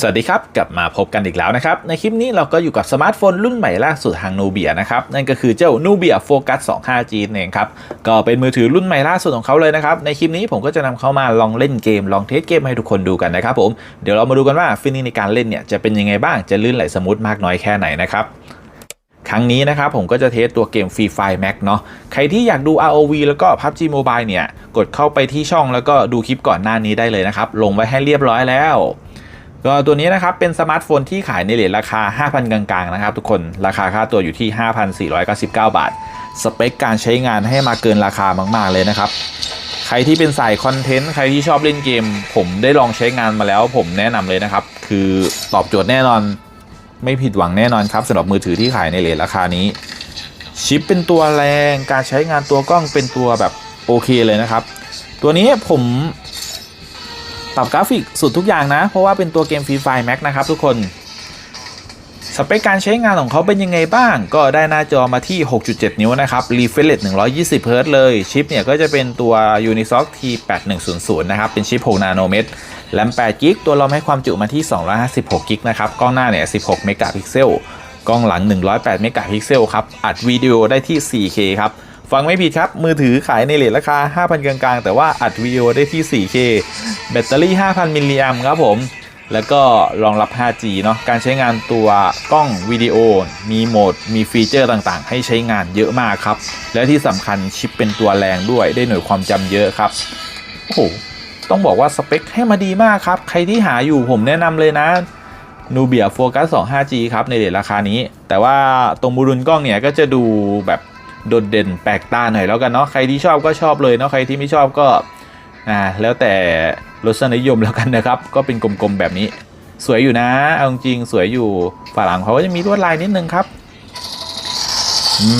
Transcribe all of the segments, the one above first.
สวัสดีครับ กลับมาพบกันอีกแล้วนะครับ ในคลิปนี้เราก็อยู่กับสมาร์ทโฟนรุ่นใหม่ล่าสุดทาง Nubia นะครับ นั่นก็คือเจ้า Nubia Focus 2 5G นั่นเองครับ ก็เป็นมือถือรุ่นใหม่ล่าสุดของเขาเลยนะครับ ในคลิปนี้ผมก็จะนำเข้ามาลองเล่นเกม ลองเทสเกมให้ทุกคนดูกันนะครับผม เดี๋ยวเรามาดูกันว่าฟิลลิ่งในการเล่นเนี่ยจะเป็นยังไงบ้างจะลื่นไหลสมูทมากน้อยแค่ไหนนะครับครั้งนี้นะครับผมก็จะเทสตัวเกม Free Fire Max เนาะใครที่อยากดู ROV แล้วก็ PUBG Mobile เนี่ยกดเข้าไปที่ช่องแล้วก็ดูคลิปก่อนหน้านี้ได้เลยนะครับลงไว้ให้เรียบร้อยแล้ว ก็ตัวนี้นะครับเป็นสมาร์ทโฟนที่ขายในเลทราคา 5,000 กลางๆนะครับทุกคนราคาค่าตัวอยู่ที่ 5,499 บาท สเปคการใช้งานให้มาเกินราคามากๆเลยนะครับใครที่เป็นสายคอนเทนต์ใครที่ชอบเล่นเกม ผมได้ลองใช้งานมาแล้ว ผมแนะนำเลยนะครับ คือตอบโจทย์แน่นอน ไม่ผิดหวังแน่นอนครับสำหรับมือถือที่ขายในเลทราคานี้ ชิปเป็นตัวแรงการใช้งานตัวกล้องเป็นตัวแบบโอเคเลยนะครับ ตัวนี้ผม ปรับกราฟิกสุดทุกอย่างนะ เพราะว่าเป็นตัวเกม Free Fire Max นะครับทุกคน สเปคการใช้งานของเขาเป็นยังไงบ้าง ก็ได้หน้าจอมาที่ 6.7 นิ้วนะครับ Refresh Rate 120 Hz เลย ชิปเนี่ยก็จะเป็นตัว Unisoc T8100 นะครับ เป็นชิป 6 นาโนเมตรแรม8กิกตัวรอมให้ความจุมาที่ 256กิกนะครับ กล้องหน้าเนี่ย 16 เมกะพิกเซล กล้องหลัง 108 เมกะพิกเซลครับ อัดวิดีโอได้ที่ 4K ครับ ฟังไม่ผิดครับ มือถือขายในเลทราคา 5,000 กลางๆ แต่ว่าอัดวิดีโอได้ที่ 4K แบตเตอรี่ 5,000 มิลลิแอมครับผม แล้วก็รองรับ 5G เนาะ การใช้งานตัวกล้องวิดีโอ มีโหมด มีฟีเจอร์ต่างๆ ให้ใช้งานเยอะมากครับ และที่สำคัญชิปเป็นตัวแรงด้วย ได้หน่วยความจำเยอะครับ โอ้โห ต้องบอกว่าสเปคให้มาดีมากครับ ใครที่หาอยู่ผมแนะนำเลยนะ Nubia Focus 2 5G ครับในเรทราคานี้ แต่ว่าตรงมูลกล้องเนี่ยก็จะดูแบบ โดดเด่นแปลกตาหน่อยแล้วกันเนาะใครที่ชอบก็ชอบเลยเนาะใครที่ไม่ชอบก็อ่าแล้วแต่รสนิยมแล้วกันนะครับ ก็เป็นกลมๆแบบนี้ สวยอยู่นะเอาจริงสวยอยู่ฝาหลังเขาก็จะมีลวดลายนิดนึงครับ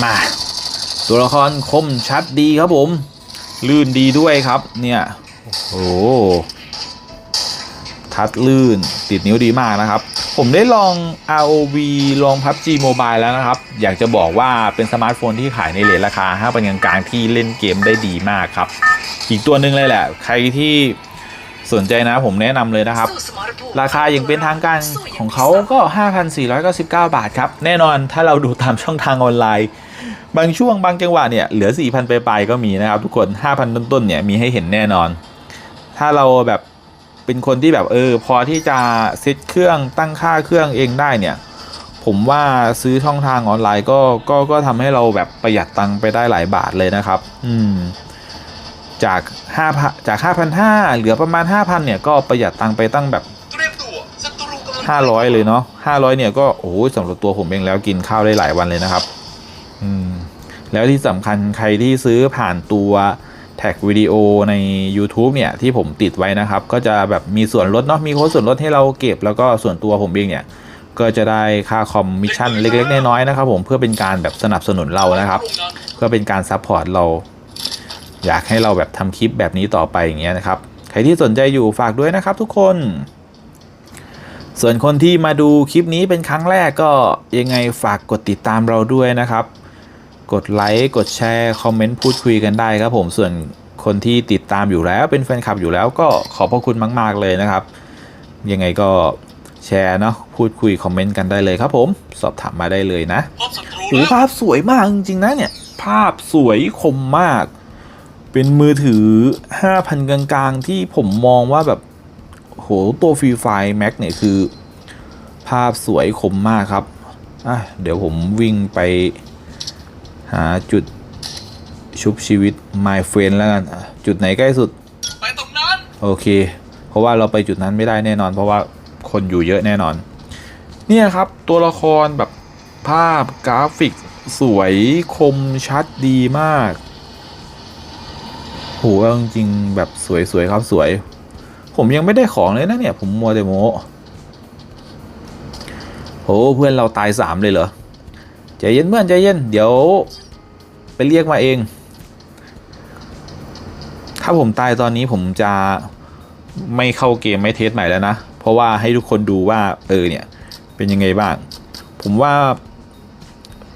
มาตัวละครคมชัดดีครับผม ลื่นดีด้วยครับเนี่ยโอ้ทัดลื่นติดนิ้วดีมากนะครับ ผมได้ลอง ROV ลอง PUBG Mobile แล้วนะครับ อยากจะบอกว่าเป็นสมาร์ทโฟนที่ขายในเลทราคา5ปันกลางๆที่เล่นเกมได้ดีมากครับ อีกตัวหนึ่งเลยแหละ ใครที่สนใจนะผมแนะนำเลยนะครับ ราคาอย่างเป็นทางการของเขาก็ 5,499 บาทครับ แน่นอนถ้าเราดูตามช่องทางออนไลน์ บางช่วงบางจังหวะเนี่ยเหลือ 4,000 ไปลายๆก็มีนะครับทุกคน 5,000 ต้นๆเนี่ยมีให้เห็นแน่นอน ถ้าเราแบบ เป็นคนที่แบบเออ พอที่จะเซตเครื่องตั้งค่าเครื่องเองได้เนี่ย ผมว่าซื้อช่องทางออนไลน์ก็ก็ก็ทำให้เราแบบประหยัดตังค์ไปได้หลายบาทเลยนะครับ อืมจาก5จาก5,500เหลือประมาณ 5,000เนี่ยก็ประหยัดตังค์ไปตั้งแบบเตรียมตัวศัตรูกำลัง500 เลยเนาะ500เนี่ยก็โอ้โหสำหรับตัวผมเองแล้วกินข้าวได้หลายวันเลยนะครับ อืมแล้วที่สำคัญใครที่ซื้อผ่านตัว แท็กวิดีโอใน YouTube เนี่ยที่ผมติดไว้นะครับ ก็จะแบบมีส่วนลดเนาะมีโค้ดส่วนลดให้เราเก็บ แล้วก็ส่วนตัวผมเองเนี่ยก็จะได้ค่าคอมมิชชั่นเล็ก ๆ น้อยๆนะครับผมเพื่อเป็นการแบบสนับสนุนเรานะครับ เพื่อเป็นการซัพพอร์ตเรา อยากให้เราแบบทำคลิปแบบนี้ต่อไปอย่างเงี้ยนะครับ ใครที่สนใจอยู่ฝากด้วยนะครับทุกคน ส่วนคนที่มาดูคลิปนี้เป็นครั้งแรกก็ยังไงฝากกดติดตามเราด้วยนะครับ กดไลค์กดแชร์คอมเมนต์พูดคุยกันได้ครับผมส่วนคนที่ติดตามอยู่แล้วเป็นแฟนคลับอยู่แล้วก็ขอบพระคุณมาก ๆ เลยนะครับ ยังไงก็แชร์เนาะพูดคุยคอมเมนต์กันได้เลยครับผมสอบถามมาได้เลยนะพบศัตรูโอ้แล้วภาพสวยมากจริงๆนะเนี่ย ภาพสวยคมมาก เป็นมือถือ 5,000 กลางๆ ที่ผมมองว่าแบบโหตัวฟรีไฟแม็กเนี่ยคือ ภาพสวยคมมากครับอะเดี๋ยวผมวิ่งไป หาจุดชุบชีวิต My Friend แล้วกันอะจุดไหนใกล้สุด ไปตรงนั้น โอเค เพราะว่าเราไปจุดนั้นไม่ได้แน่นอน เพราะว่าคนอยู่เยอะแน่นอน เนี่ยครับตัวละครแบบภาพกราฟิกสวยคมชัดดีมากโหเอาจริงๆแบบสวยๆครับสวย ผมยังไม่ได้ของเลยนะเนี่ย ผมมัวแต่โมโหเพื่อนเราตายสามเลยเหรอ ใจเย็นเพื่อนใจเย็น เดี๋ยว ไปเรียกมาเอง ถ้าผมตายตอนนี้ผมจะไม่เข้าเกมไม่เทสใหม่แล้วนะ เพราะว่าให้ทุกคนดูว่า เออเนี่ย เป็นยังไงบ้าง ผมว่า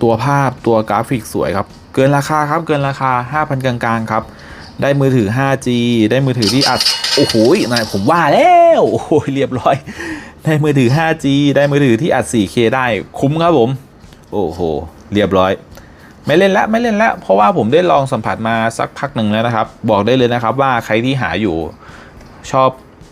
ตัวภาพตัวกราฟิกสวยครับ เกินราคาครับเกินราคา 5,000 กลางๆครับ ได้มือถือ 5G ได้มือถือที่อัด โอ้โหนายผมว่าแล้ว โอ้โหเรียบร้อย ได้มือถือ 5G ได้มือถือที่อัด 4K ได้คุ้มครับผม โอ้โห เรียบร้อย ไม่เล่นแล้วไม่เล่นแล้วเพราะว่าผมได้ลองสัมผัสมาสักพักหนึ่งแล้วนะครับ บอกได้เลยนะครับว่าใครที่หาอยู่ชอบ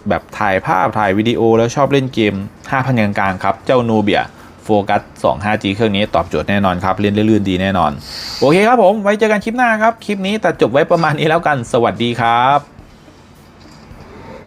แบบถ่ายภาพถ่ายวิดีโอแล้วชอบเล่นเกม 5,000 กลางๆครับ เจ้าโนเบียโฟกัส 2 5G เครื่องนี้ตอบโจทย์แน่นอนครับ เล่นลื่นๆดีแน่นอน โอเคครับผม ไว้เจอกันคลิปหน้าครับ คลิปนี้ตัดจบไว้ประมาณนี้แล้วกัน สวัสดีครับ